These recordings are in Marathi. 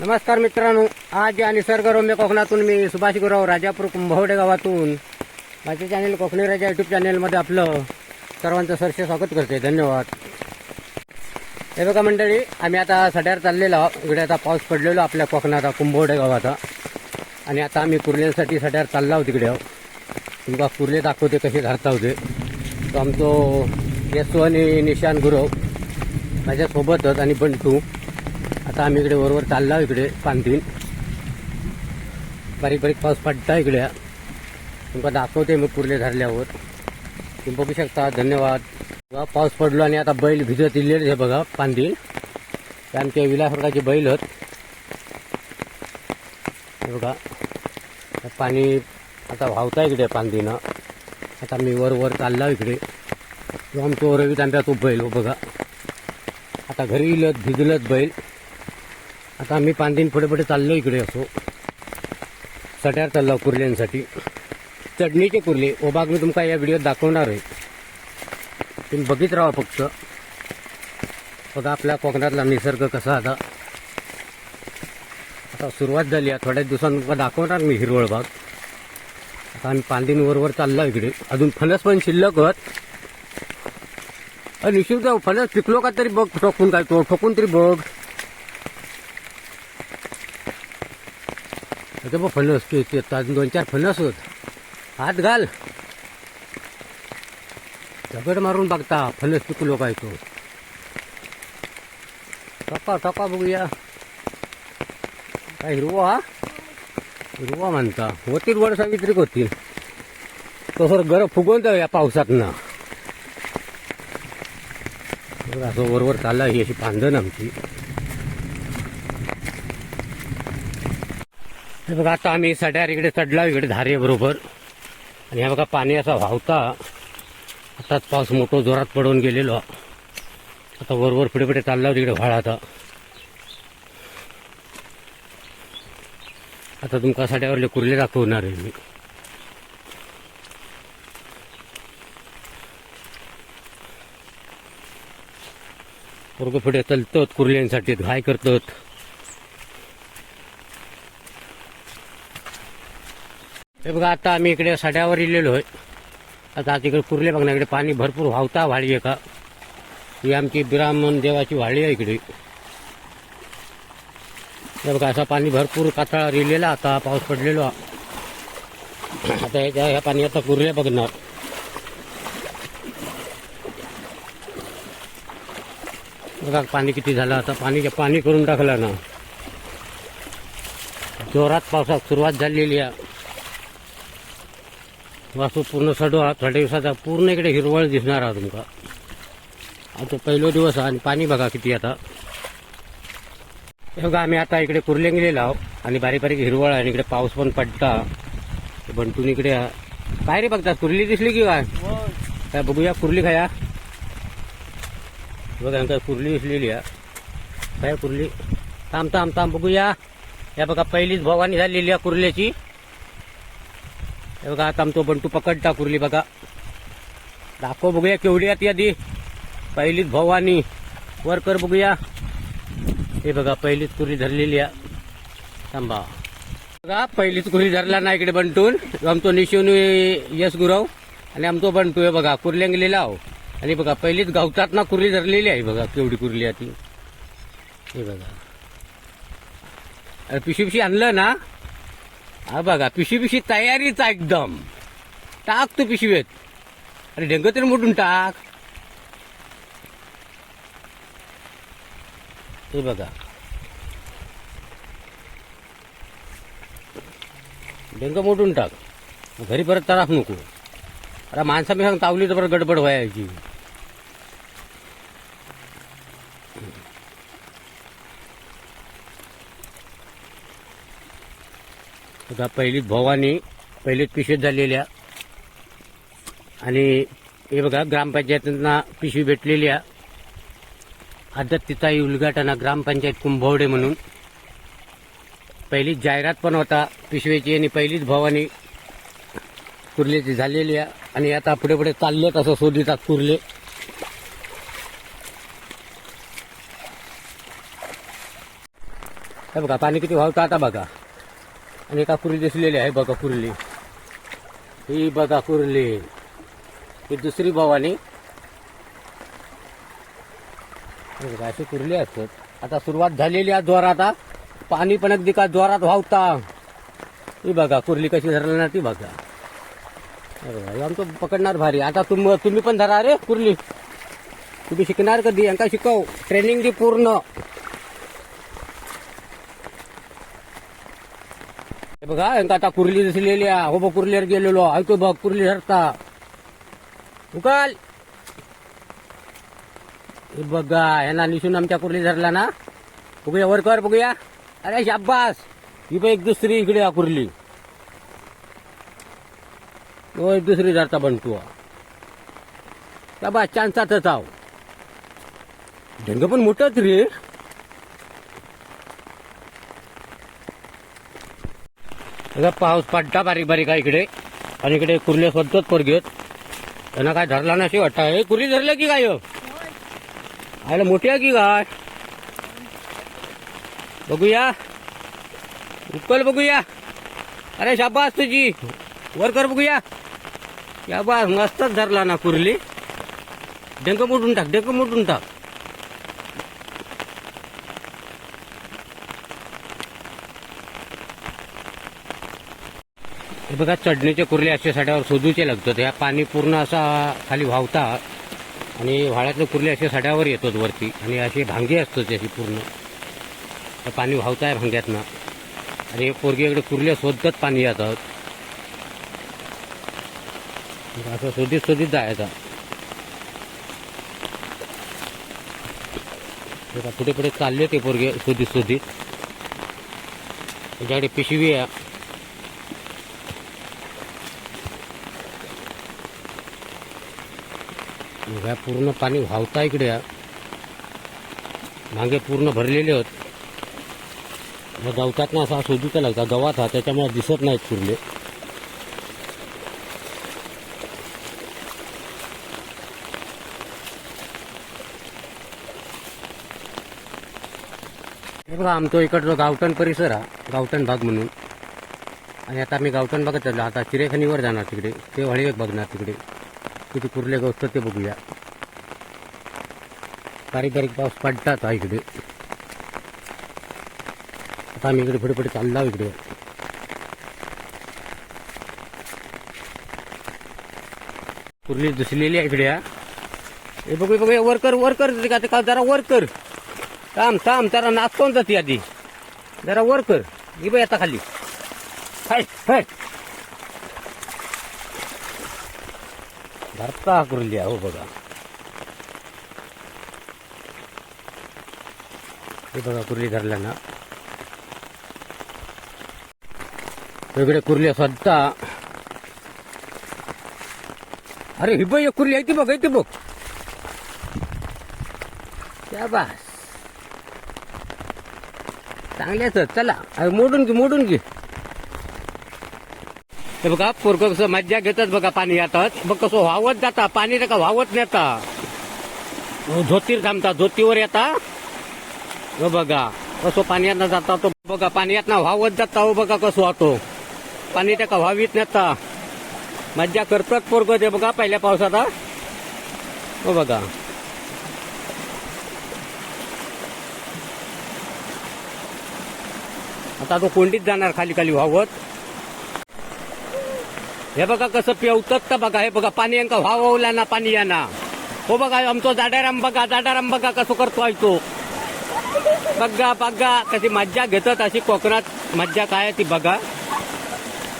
नमस्कार मित्रांनो आज या निसर्गरम्य कोकणातून मी सुभाष गुराव राजापूर कुंभवडे गावातून माझे चॅनेल कोकणी राजा युट्यूब चॅनेलमध्ये आपलं सर्वांचं सरसे स्वागत करते धन्यवाद. हे बघा मंडळी आम्ही आता सड्यावर चाललेलो आहोत. इकडे आता पाऊस पडलेलो आपल्या कोकणाचा कुंभवडे गावाचा. आणि आता आम्ही कुर्ल्यांसाठी सड्यावर चालला आहोत तिकडे तुमका कुर्ले दाखवते कसे घालता होते. तो आमचो यशो आणि निशान गुरव माझ्यासोबतच आणि बंटू. आता आम्ही इकडे वरवर चाललो आहोत इकडे पानतीन. बारीक बारीक पाऊस पडता इकडे. तुमका दाखवते मी कुर्ले धरल्यावर. तुम्ही बघू शकता धन्यवाद. बघा, पाऊस पडलो आणि आता बैल भिजत इलेले हे बघा पानतीन. ते आमचे विलासवर्गाचे बैल आहेत. हे बघा पाणी आता वाहता इकडे पानतीनं. आता मी वरवर चालला इकडे. तो आमचं रवी तांब्या तो बैल हो बघा. आता घरी इलत भिजलत बैल. आता आम्ही पांदीन पुढे पुढे चाललो इकडे असो. सट्यार चाललो कुर्ल्यांसाठी. चढणीचे कुर्ले. ओबाग मी तुमका या व्हिडिओत दाखवणार आहे. तुम्ही बघित राहा फक्त. बघा आपल्या कोकणातला निसर्ग कसा आता. आता सुरुवात झाली आहे. थोड्याच दिवसांत तुमका दाखवणार मी हिरवळ भाग आता आम्ही पांदिन वरवर चाललो इकडे. अजून फणस पण शिल्लक होत अरे निश्चित फणस पिकलो का तरी बघ ठोकून काय तो ठोकून तरी बघ. आता बघ फणस अजून दोन चार फणस होत. हात घाल. दगड मारून बघता फणस पिकलो काय तो. टका टका बघूया. काय हिरवा हिरवा म्हणता. होतील वर सावित्रिक होतील तसं गरम फुगवून जाऊ या पावसात ना असं वरवर चालला ही अशी पांधन आमची. हे बघा आता आम्ही सड्यार इकडे चढला इकडे धारे बरोबर. आणि हा बघा पाणी असा व्हावता आताच पाऊस मोठो जोरात पडून गेलेलो. आता वरवर पुढे पुढे चालला तिकडे व्हाळ आता. आता तुमका सड्यावरले कुर्ले दाखवणार आहे मी. पोरगं पुढे चलतात कुर्ल्यांसाठी काय करतात. हे बघा आता आम्ही इकडे सड्यावर इलेलो आहे. आता आता इकडे बघ बघणार इकडे पाणी भरपूर व्हावता व्हाळी आहे का? ही आमची ब्राह्मण देवाची व्हाळी आहे इकडे. हे बघा असं पाणी भरपूर कातळा रिलेला आता पाऊस पडलेलो. आता ह्याच्या ह्या पाणी आता कुर्ले बघणार. बघा पाणी किती झालं आता पाणी पाणी करून टाकलं ना. जोरात पावसात सुरुवात झालेली आहे. वास्तू पूर्ण सडो हा थोड्या दिवसाचा पूर्ण इकडे हिरवळ दिसणार आहे तुमका. आता पहिलो दिवस हा आणि पाणी बघा किती आता. हे बघा आम्ही आता इकडे कुर्ले गेलेलो आहोत आणि बारीक बारीक हिरवळ आहे आणि इकडे पाऊस पण पडता. बंटून इकडे काय रे बघता कुर्ली दिसली की काय? काय बघूया कुर्ली खाया. बघा काय कुर्ली दिसलेली आहे काय कुर्ली? थांब थांब थांब बघूया. या बघा पहिलीच भवानी झालेली आहे कुर्ल्याची. हे बघा आता आमचं बंटू पकडता कुर्ली बघा. दाखव बघूया केवढी आहेत यादी पहिलीच भवानी वर कर बघूया. हे बघा पहिलीच कुर्ली धरलेली आहे. थांबा. बघा पहिलीच कुर्ली धरला ना इकडे बंटून. आमचो निशोनू यश गुरव आणि आमचो बंटू हे बघा कुर्ल्या गेलेला आहो. आणि बघा पहिलीच गवतात ना कुर्ली धरलेली आहे. बघा केवढी कुर्ली आहे ती. हे बघा. अरे पिशी पिशी आणलं ना? हा बघा पिशी पिशी तयारीच आहे एकदम. टाक तू पिशवीत अरे ढेंग तरी मोडून टाक. हे बघा. ढेंग मोठून टाक. घरी परत त्रास नको. अरे माणसा मी सांग तावली तर परत गडबड व्हायची. आता पहिलीच भवानी पहिलीच पिशवीत झालेल्या. आणि हे बघा ग्रामपंचायतींना पिशवी भेटलेली आहे आदत उद्घाटन ग्रामपंचायत कुंभवडे म्हणून. पहिलीच जाहिरात पण होता पिशवीची आणि पहिलीच भवानी कुर्लेची झालेली आहे आणि आता पुढे पुढे चालले असं शोधितात कुर्ले. हे बघा पाणी किती वाहतं आता बघा. आणि एका कुर्ली दिसलेली आहे बघा कुर्ली. ही बघा कुर्ली. ही दुसरी भवानी. अशी कुर्ली असतात आता सुरुवात झालेली आहे द्वारात आता. पाणी पण अगदी का द्वारात व्हावता ही बघा कुर्ली कशी धरली ना ती बघा. अरे आमचं पकडणार भारी. आता तुम तुम्ही पण धरा रे कुर्ली. तुम्ही शिकणार कधी? यांका शिकव? ट्रेनिंग दी पूर्ण. बघा यांका आता कुर्ली दिसलेली हो बघ कुर्लीवर गेलेलो ऐकतो बघ कुर्ली हरता उकाल. हे बघा यांना निसून आमच्या कुर्ली धरला ना. बघूया वर कर बघूया. अरे शाब्बास. ही बघ एक दुसरी इकडे कुर्ली. हो एक दुसरी धरता बनतो शाबास चान्सातच आहो ढंग पण मोठंच रे. बघा पाऊस पडता बारीक बारीक आहे इकडे. आणि इकडे कुर्ले स्वतःच पोर घेत त्यांना काय धरला नशी वाटतं हे कुर्ली धरलं की काय हो? आयला मोठी आहे की काय? बघूया. उकल बघूया. अरे शाबास तुझी. वर कर बघूया. शाबास मस्तच धरला ना कुर्ली. डेंक मोडून टाक डेंक मोडून टाक. बघा चढणीचे कुर्ले असे साड्यावर शोधूचे लागतात. ह्या पाणी पूर्ण असा खाली व्हावता आणि व्हाळ्यातले कुर्ले असे साड्यावर येतात वरती. आणि असे भांगे असतात त्याची पूर्ण. तर पाणी आहे भांग्यातनं. आणि हे पोरगी इकडे कुर्ले शोधतात पाणी येतात असं शोधित शोधित जायचं पुढे पुढे चालले ते पोरगे शोधित शोधित त्याच्याकडे पिशवी आहे. ह्या पूर्ण पाणी व्हावता इकडे. मागे पूर्ण भरलेले होत मग गवतात ना असा शोधूचा लागता गवात हा त्याच्यामुळे दिसत नाहीत कुर्ले. हे बघा आमचा इकडचा गावठण परिसर हा गावठण भाग म्हणून. आणि आता आम्ही गावठण भागात चाललो आता चिरेखानीवर जाणार तिकडे ते वळी बघणार तिकडे. किती कुर्ले गवत ते बघूया. बारीक बारीक पाऊस पडतात इकडे. आता आम्ही इकडे पुढे पुढे चाललो इकडे. कुर्ली दुसलेली आहे इकडे हे. बघू बघू वर कर वर कर ते का- ते का जरा वर कर. थांब थांब जरा नाचवून जाते आधी. जरा वर कर. ही बाई आता खाली. हाय हाय धरता कुर्ली आहे, हो बघा. हे बघा कुर्ली धरल्या ना. वेगळे कुर्ली स्वतः. अरे ही बघ कुर्ली आहे ती बघ आहे ती बघ. त्या बास चांगल्याच चला. अरे मोडून घे मोडून घे. हे बघा पोरक कसं मज्जा घेतात बघा पाणी येतात. बघ कसं व्हावत जाता पाणी नका वाहवत नेता. धोतीर थांबता धोतीवर येता. हो बघा कसं पाण्यात जाता तो बघा पाण्यात ना व्हावत जाता हो बघा कसं वाहतो. पाणी त्या व्हावीत नेता मज्जा करतात पोरग ते बघा पहिल्या पावसात हो. बघा. आता तो कोंडीत जाणार खाली खाली व्हावत हे बघा कसं पेवतात तर बघा हे बघा पाणी यांका व्हावला ना पाणी याना हो बघा आमचं जाडाराम बघा जाडाराम बघा कसं करतो ऐकतो तो. बघा बघा. कशी मज्जा घेतात अशी कोकणात. मज्जा काय आहे ती बघा.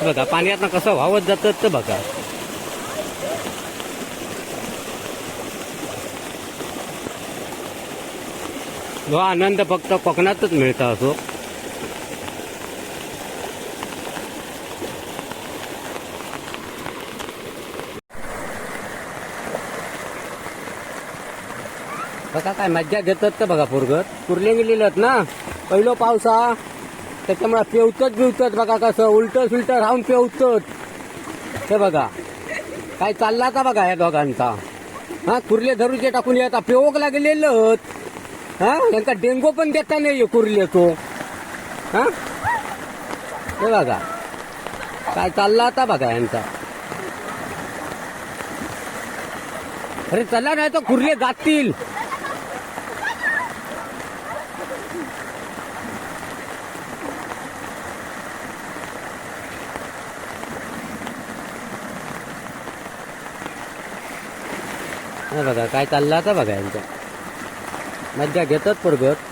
बघा पाण्यात कसं व्हावत जातात तर बघा. जो आनंद फक्त कोकणातच मिळतो असो. बघा काय मज्जा घेतात का बघा पोरगत कुर्ले गेलेलं ना? पहिलं पावसा. त्याच्यामुळे पेवतच बिवतच बघा कसं उलट सुलट राहून पेवतच हे बघा. काय चालला का बघा या दोघांचा? हा कुर्ले धरूचे टाकून येता. पेवक लागलेलं हा त्यांचा डेंगू पण देता नाही कुर्ले तो हा? हे बघा. काय चालला आता बघा यांचा. अरे चला नाही तर कुर्ले जातील हे बघा काय चाललं आता बघा यांच्या मज्जा घेतात परगत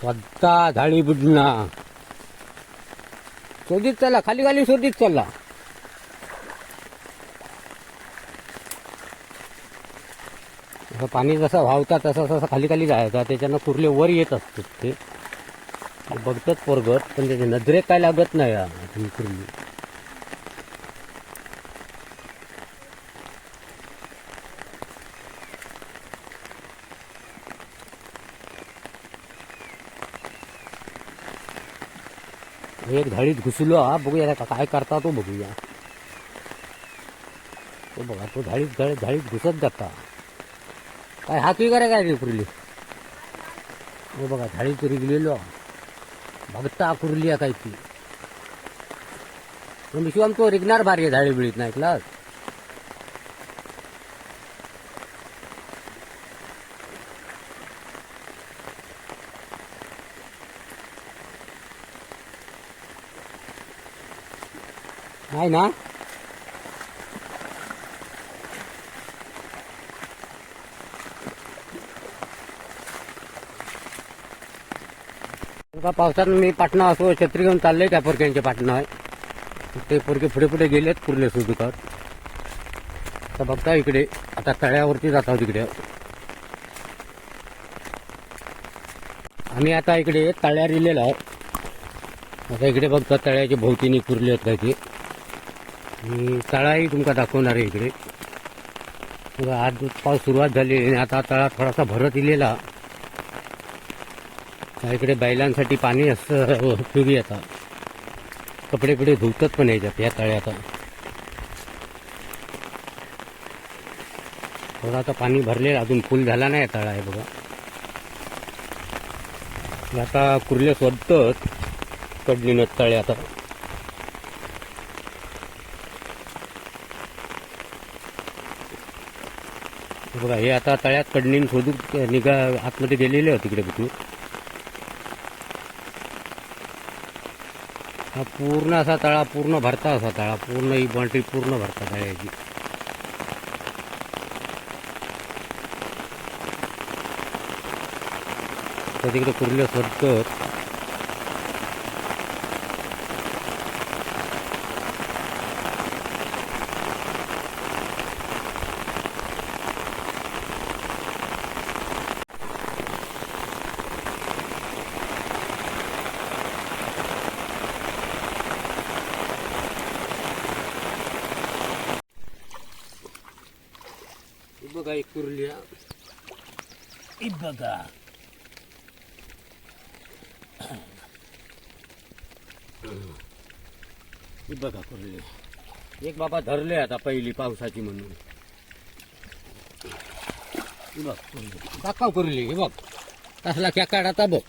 स्वतः झाडी बुडणा शोधित चला खाली खाली शोधित चला. असं पाणी जसं वाहतात तसं तसं खाली खाली जायचं. त्याच्यानं कुर्ले वर येत असतात ते. बघतात पोरगत पण त्याच्या नजरेत काय लागत नाही हा, कुर्ली. एक धाडीत घुसलो हा बघूया काय करता तो बघूया. तो बघा तो धाडीत धाडीत झाडीत घुसत जाता. काय हातही करा काय रे हे बघा झाडीत गेलेलो भगता कुर्ली आहे काय ती? पण शिवाय तो रिगणार भारी आहे झाडी बिळीत नाही ऐकलास नाही ना? का पावसात मी पाटणा असो छत्री घेऊन चाललंय त्या पोरक्यांचे पाटणं आहे ते पोरके पुढे पुढे गेलेत पुरले सुधुकर तर बघता इकडे आता तळ्यावरती जात आहोत इकडे. आम्ही आता इकडे तळ्यावर रिलेलो आहोत. आता इकडे बघता तळ्याचे भोवतीने पुरले आहेत काही ते. तळाही तुमका दाखवणार आहे इकडे. आज पाऊस सुरुवात झाली आणि आता तळा थोडासा भरत इलेला. इकडे बैलांसाठी पाणी असं उपयोगी आता. कपडे कपडे धुवतात पण याच्यात या तळ्यात. थोडा आता पाणी भरले अजून फुल झाला नाही तळा आहे बघा. आता कुर्ले स्वतःच कडलीनं तळे आता. बघा हे आता तळ्यात कडणीन शोधून निघा आतमध्ये गेलेले होते तिकडे कुठून हा पूर्ण असा तळा पूर्ण भरता असा तळा. पूर्ण ही बाउंड्री पूर्ण भरता तळ्याची. तर तिकडे कुर्ल्या स्वतः हे एक कुर्लिया? हे बघा. हे बघा कुर्ली एक बाबा धरले आता पहिली पावसाची म्हणून. हे बघ कुर्ली दाखव कुर्ली हे बघ. कसला खेकाड आता बघ.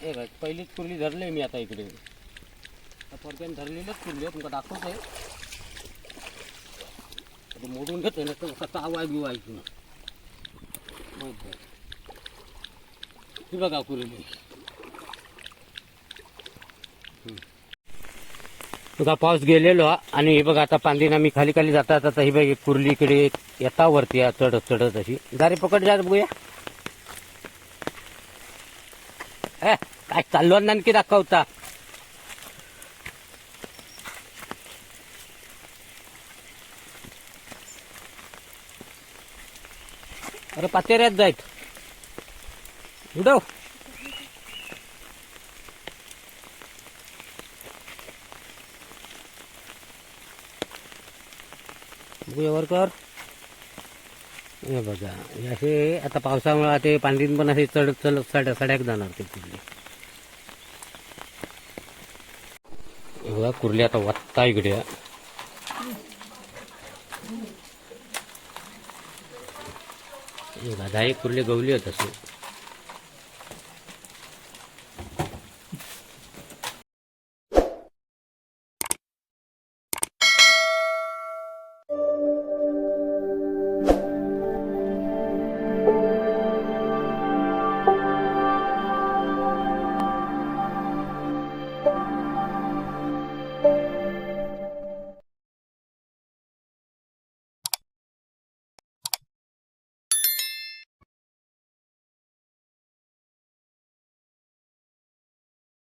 हे बघ पहिलीच कुर्ली धरले मी आता इकडे. थोडक्यात धरलेलंच कुर्ली तुमका दाखवतोय. आता मोडून घेतोय ना तर कसा आवाज बिवाज ना. ही बघा कुर्ली तुझा पाऊस गेलेलो आणि हे बघा आता पांदिना मी खाली खाली जाता आता ही बघ एक कुर्ली इकडे येता वरती या चढत चढत अशी. दारी पकड जात बघूया. काय चाललो आणखी दाखवता? अरे पातेऱ्यात जायत. उडव. बघूया कर. हे बघा असे आता पावसामुळे ते पांढरीन पण असे चढ चढ सड्या सड्याक जाणार ते कुर्ले बघा कुर्ले आता वाटता इकडे हे बघा दहा एक कुर्ले गवली होत असे.